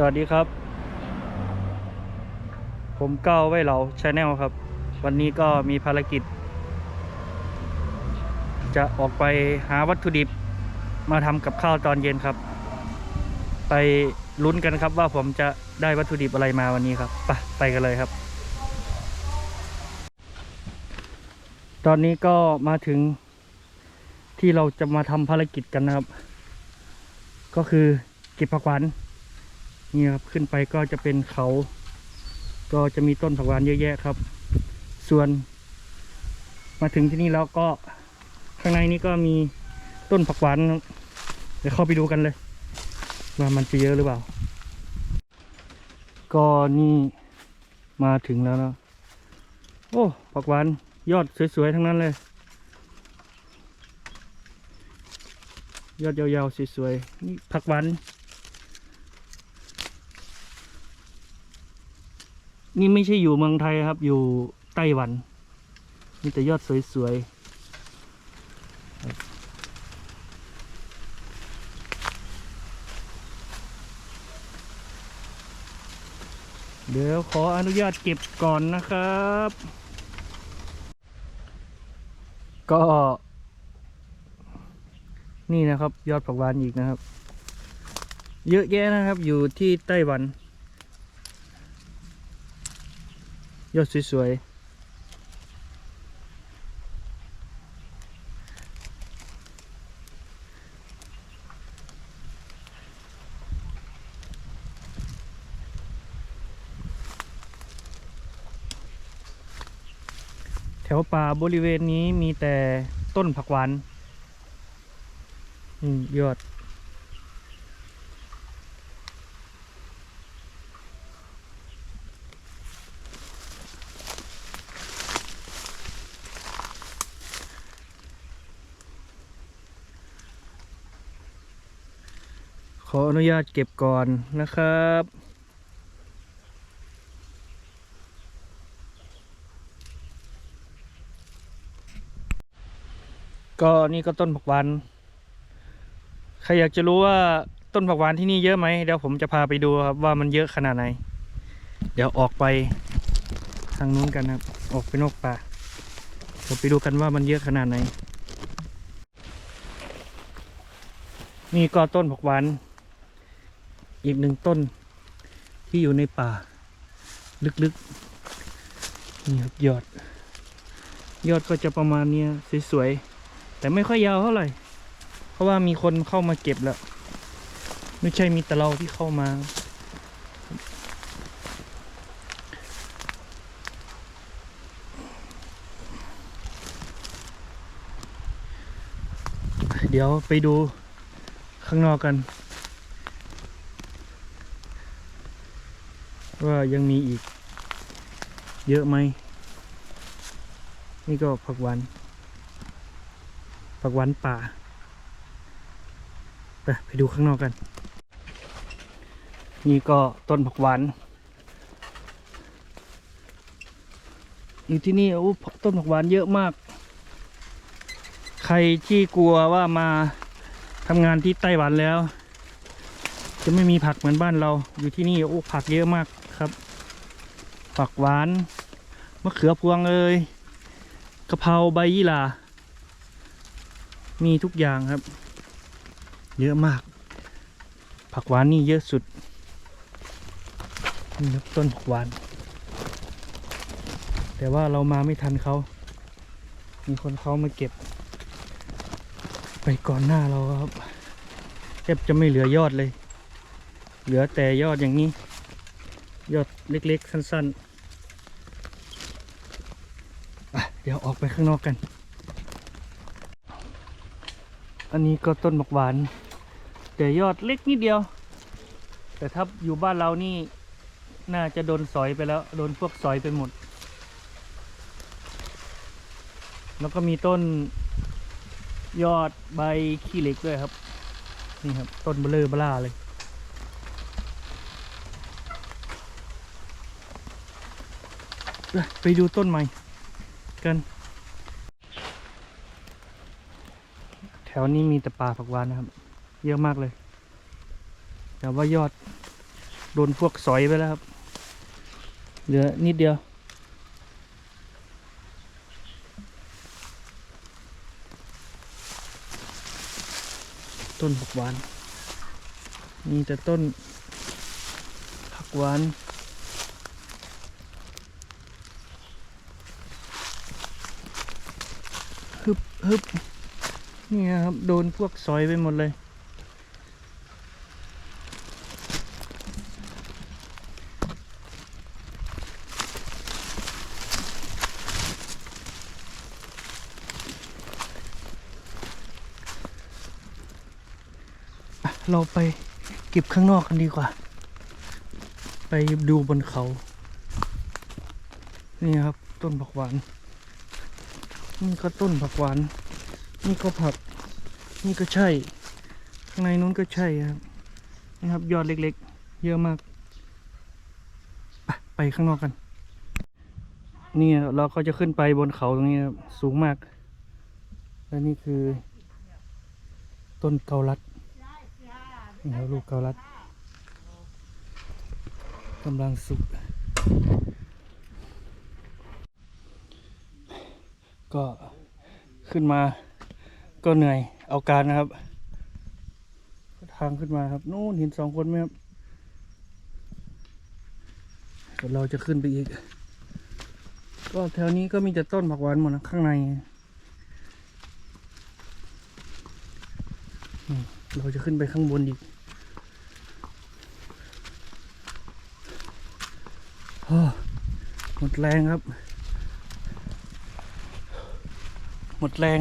สวัสดีครับ ผมก้าวไว้เหลาชาแนลครับ วันนี้ก็มีภารกิจ จะออกไปหาวัตถุดิบมาทำกับข้าวตอนเย็นครับ ไปลุ้นกันครับว่าผมจะได้วัตถุดิบอะไรมาวันนี้ครับไปไปกันเลยครับ ตอนนี้ก็มาถึงที่เราจะมาทำภารกิจกันนะครับ ก็คือเก็บผักหวาน นี่ครับขึ้นไปก็จะเป็นเขา ก็จะมีต้นผักหวานเยอะแยะครับ ส่วน มาถึงที่นี่แล้วก็ข้างในนี้ก็มีต้นผักหวานเดี๋ยวเข้าไปดูกันเลย ว่ามันจะเยอะหรือเปล่า ก็นี่มาถึงแล้วนะโอ้ผักหวานยอดสวยๆทั้งนั้นเลย ยอดยาวๆสวยๆนี่ผักหวาน นี่ไม่ใช่อยู่เมืองไทยครับ อยู่ไต้หวันมีแต่ยอดสวยๆ เดี๋ยวขออนุญาตเก็บก่อนนะครับ ก็ นี่นะครับ ยอดผักหวานอีกนะครับ เยอะแยะนะครับอยู่ที่ไต้หวัน ยอดสวยๆ แถวป่าบริเวณนี้มีแต่ต้นผักหวานอืมยอด ขออนุญาตเก็บก่อนนะครับก็นี่ก็ต้นผักหวาน ใครอยากจะรู้ว่าต้นผักหวานที่นี่เยอะไหมเดี๋ยวผมจะพาไปดูครับว่ามันเยอะขนาดไหน เดี๋ยวออกไปทางนู้นกันครับ ออกไปนอกป่าเดี๋ยวไปดูกันว่ามันเยอะขนาดไหน นี่ก็ต้นผักหวาน อีกหนึ่งต้นที่อยู่ในป่า ลึกๆนี่ครับยอด ยอดก็จะประมาณเนี้ยสวยๆ แต่ไม่ค่อยยาวเท่าไหร่ เพราะว่ามีคนเข้ามาเก็บแล้ว ไม่ใช่มีแต่เราที่เข้ามา เดี๋ยวไปดูข้างนอกกัน ว่ายังมีอีกเยอะไหม นี่ก็ผักหวานผักหวานป่า ไปไปดูข้างนอกกัน นี่ก็ต้นผักหวานอยู่ที่นี่โอ้ต้นผักหวานเยอะมาก ใครที่กลัวว่ามาทำงานที่ไต้หวันแล้ว จะไม่มีผักเหมือนบ้านเราอยู่ที่นี่โอ้ผักเยอะมาก ผักหวานมะเขือพวงเอยกะเพราใบยี่หร่ามีทุกอย่างครับ เยอะมาก ผักหวานนี่เยอะสุดนี่ครับต้นผักหวาน แต่ว่าเรามาไม่ทันเขา มีคนเขามาเก็บ ไปก่อนหน้าเราครับแทบจะไม่เหลือยอดเลย เหลือแต่ยอดอย่างนี้ ยอดเล็กๆ สั้น ๆอะเดี๋ยวออก ไปข้างนอกกัน อันนี้ก็ต้นหมกหวาน แต่ยอดเล็กนิดเดียว แต่ถ้าอยู่บ้านเรานี่ น่าจะโดนสอยไปแล้ว โดนพวกสอยไปหมด แล้วก็มีต้นยอดใบขี้เหล็กด้วยครับ นี่ครับ ต้นเบลอเบล่าเลยไปดูต้นใหม่กัน แถ วนี้มีแต่ป่าผักหวานนะครับ เยอะมากเลย แต่ว่ายอดโดนพวกสอยไปแล้วครับ เหลือนิดเดียว ต้นผักหวาน มีแต่ต้นผักหวานฮึบฮึบ นี่ครับ โดนพวกสอยไปหมดเลย เราไปเก็บข้างนอกกันดีกว่า ไปดูบนเขา นี่ครับต้นผักหวาน นี่ก็ต้นผักหวาน นี่ก็ผัก นี่ก็ใช่ ข้างในนู้นก็ใช่ครับนี่ครับยอดเล็กๆ เยอะมาก ไปข้างนอกกัน นี่เราก็จะขึ้นไปบนเขาตรงนี้ครับสูงมาก และนี่คือ ต้นเกาลัดนี่ครับลูกเกาลัดกำลังสุกก็ขึ้นมา ก็เหนื่อยเอาการนะครับ ทางขึ้นมาครับ นู่นเห็นสองคนไหมครับเราจะขึ้นไปอีก ก็แถวนี้ก็มีแต่ต้นผักหวานหมดนะข้างใน เราจะขึ้นไปข้างบนอีกหมดแรงครับ หมดแรง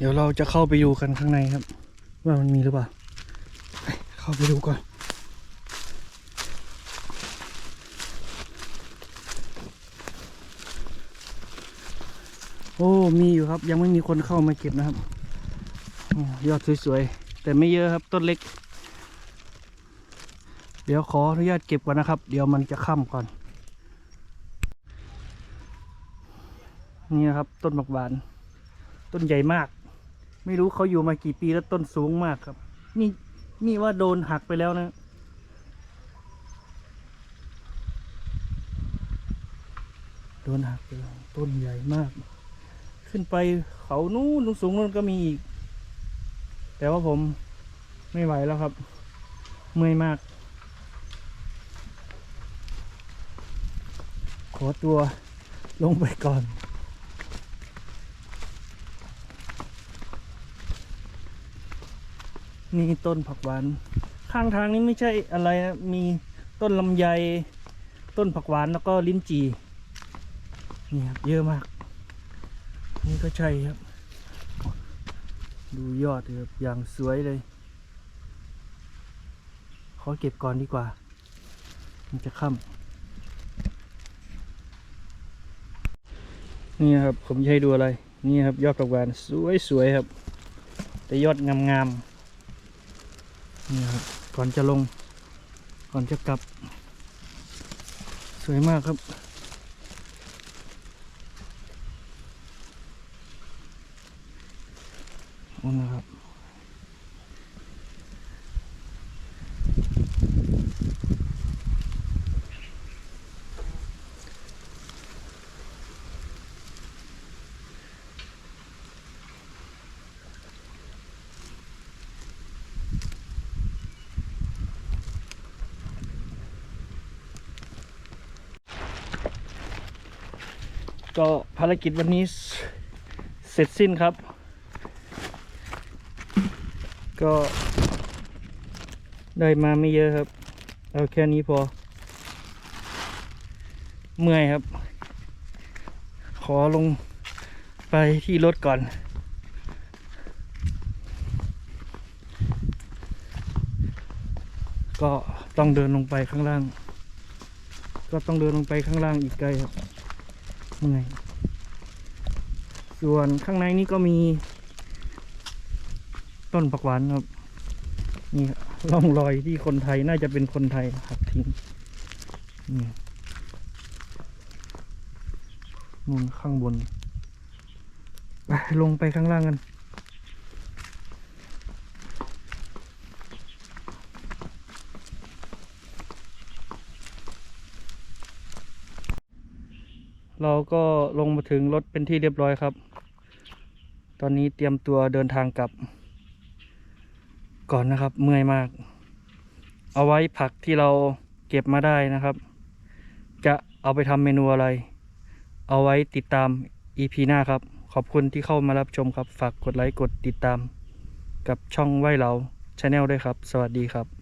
เดี๋ยวเราจะเข้าไปดูกันข้างในครับ ว่ามันมีหรือเปล่าเข้าไปดูก่อนโอ้ มีอยู่ครับ ยังไม่มีคนเข้ามาเก็บนะครับอยอดสวยๆ แต่ไม่เยอะครับต้นเล็ก เดี๋ยวขออนุญาตเก็บก่อนนะครับ เดี๋ยวมันจะค่ำก่อน นี่นะครับ ต้นบักหวาน ต้นใหญ่มาก ไม่รู้เขาอยู่มากี่ปีแล้วต้นสูงมากครับ นี่นี่ว่าโดนหักไปแล้วนะ โดนหักไปแล้วต้นใหญ่มาก ขึ้นไปเขานู้นสูงนู้นก็มีอีก แต่ว่าผมไม่ไหวแล้วครับ เมื่อยมาก ขอตัวลงไปก่อน นี่ต้นผักหวาน ข้างทางนี้ไม่ใช่อะไรนะมีต้นลำไย ต้นผักหวานแล้วก็ลิ้นจี่นี่ครับเยอะมาก นี่ก็ใช่ครับ ดูยอดครับอย่างสวยเลย ขอเก็บก่อนดีกว่า มันจะค่ำนี่ครับผมจะให้ดูอะไร นี่ครับยอดผักหวานสวยๆครับ แต่ยอดงามๆ นี่ครับก่อนจะลง ก่อนจะกลับ สวยมากครับ ก็ภารกิจวันนี้เสร็จสิ้นครับ ก็ได้มาไม่เยอะครับ เอาแค่นี้พอ เมื่อยครับ ขอลงไปที่รถก่อน ก็ต้องเดินลงไปข้างล่าง ก็ต้องเดินลงไปข้างล่างอีกไกลครับ เมื่อยส่วนข้างในนี้ก็มี ต้นผักหวานครับ นี่ครับร่องรอยที่คนไทยน่าจะเป็นคนไทยหักทิ้งนี่นู่นข้างบน ไปลงไปข้างล่างกัน เราก็ลงมาถึงรถเป็นที่เรียบร้อยครับ ตอนนี้เตรียมตัวเดินทางกลับ ก่อนนะครับ เมื่อยมาก เอาไว้ผักที่เราเก็บมาได้นะครับ จะเอาไปทำเมนูอะไร เอาไว้ติดตาม EP หน้าครับ ขอบคุณที่เข้ามารับชมครับ ฝากกดไลค์กดติดตาม กับช่องไหวเราชาแนลด้วยครับ สวัสดีครับ